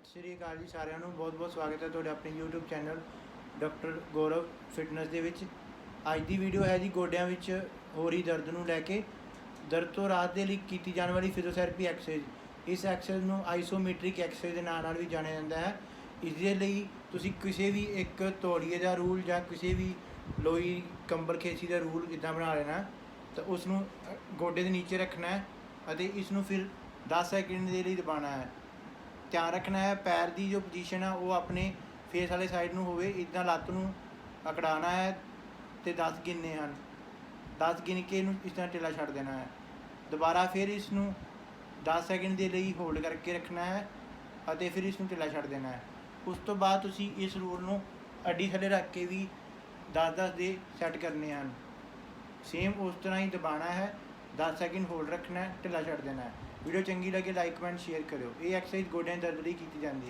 ਸਤਿ ਸ਼੍ਰੀ ਅਕਾਲ ਜੀ ਸਾਰਿਆਂ ਨੂੰ। ਬਹੁਤ-ਬਹੁਤ ਸਵਾਗਤ ਹੈ ਤੁਹਾਡੇ ਆਪਣੇ YouTube channel doctor Gaurav fitness ਦੇ ਵਿੱਚ। ਅੱਜ ਦੀ ਵੀਡੀਓ ਹੈ ਜੀ ਗੋਡਿਆਂ ਵਿੱਚ ਹੋ ਰਹੀ ਦਰਦ ਨੂੰ ਲੈ ਕੇ। ਦਰਦ ਤੋਂ ਰਾਹਤ ਦੇ ਲਈ ਕੀਤੀ ਜਾਣ ਵਾਲੀ ਫਿਜ਼ੀਓਥੈਰੇਪੀ ਐਕਸਰਸਾਈਜ਼ ਇਸ ਐਕਸਰਸਾਈਜ਼ ਨੂੰ ਆਈਸੋਮੈਟ੍ਰਿਕ ਐਕਸਰਸਾਈਜ਼ ਦੇ ਨਾਂ ਨਾਲ ਵੀ ਜਾਣਿਆ ਜਾਂਦਾ ਹੈ। ਇਸ ਦੇ ਲਈ ਤੁਸੀਂ ਕਿਸੇ ਵੀ ਇੱਕ ਤੌਲੀਏ ਦਾ ਰੂਲ ਜਾਂ ਕਿਸੇ ਵੀ ਲੋਈ ਕੰਬਲ, ਖੇਸੀ ਦਾ ਰੂਲ ਜਿੱਦਾਂ ਬਣਾ ਲੈਣਾ ਤਾਂ ਉਸ ਨੂੰ ਗੋਡੇ ਦੇ ਨੀਚੇ ਰੱਖਣਾ ਹੈ ਅਤੇ ਇਸ ਨੂੰ ਫਿਰ 10 ਸੈਕਿੰਡ ਦੇ ਲਈ ਦਬਾਉਣਾ ਹੈ। ਧਿਆਨ ਰੱਖਣਾ ਹੈ, ਪੈਰ ਦੀ ਜੋ ਪੋਜੀਸ਼ਨ ਆ, ਉਹ ਆਪਣੇ ਫੇਸ ਵਾਲੇ ਸਾਈਡ ਨੂੰ ਹੋਵੇ ਇਦਾਂ ਲੱਤ ਨੂੰ ਅਕੜਾਉਣਾ ਹੈ ਤੇ 10 ਗਿਣਨੇ ਹਨ। 10 ਗਿਣ ਕੇ ਇਹਨੂੰ ਇਸ ਤਰ੍ਹਾਂ ਢਿੱਲਾ ਛੱਡ ਦੇਣਾ ਹੈ। ਦੁਬਾਰਾ ਫਿਰ ਇਸ ਨੂੰ 10 ਸੈਕਿੰਡ ਦੇ ਲਈ ਹੋਲਡ ਕਰਕੇ ਰੱਖਣਾ ਹੈ ਅਤੇ ਫਿਰ ਇਸ ਨੂੰ ਢਿੱਲਾ ਛੱਡ ਦੇਣਾ ਹੈ। ਉਸ ਤੋਂ ਬਾਅਦ ਤੁਸੀਂ ਇਸ ਰੂਲ ਨੂੰ ਅੱਡੀ ਥੱਲੇ ਰੱਖ ਕੇ ਵੀ 10-10 ਦੇ ਸੈੱਟ ਕਰਨੇ ਹਨ। ਸੇਮ ਉਸ ਤਰ੍ਹਾਂ ਹੀ ਦਬਾਣਾ ਹੈ। 10 ਸੈਕਿੰਡ ਹੋਲਡ ਰੱਖਣਾ ਢਿੱਲਾ ਛੱਡ ਦੇਣਾ ਹੈ। ਵੀਡੀਓ ਚੰਗੀ ਲੱਗੇ ਲਾਈਕ ਕਮੈਂਟ ਸ਼ੇਅਰ ਕਰਿਓ। ਇਹ ਐਕਸਰਸਾਈਜ਼ ਗੋਡਿਆਂ ਦੇ ਦਰਦ ਲਈ ਕੀਤੀ ਜਾਂਦੀ ਹੈ।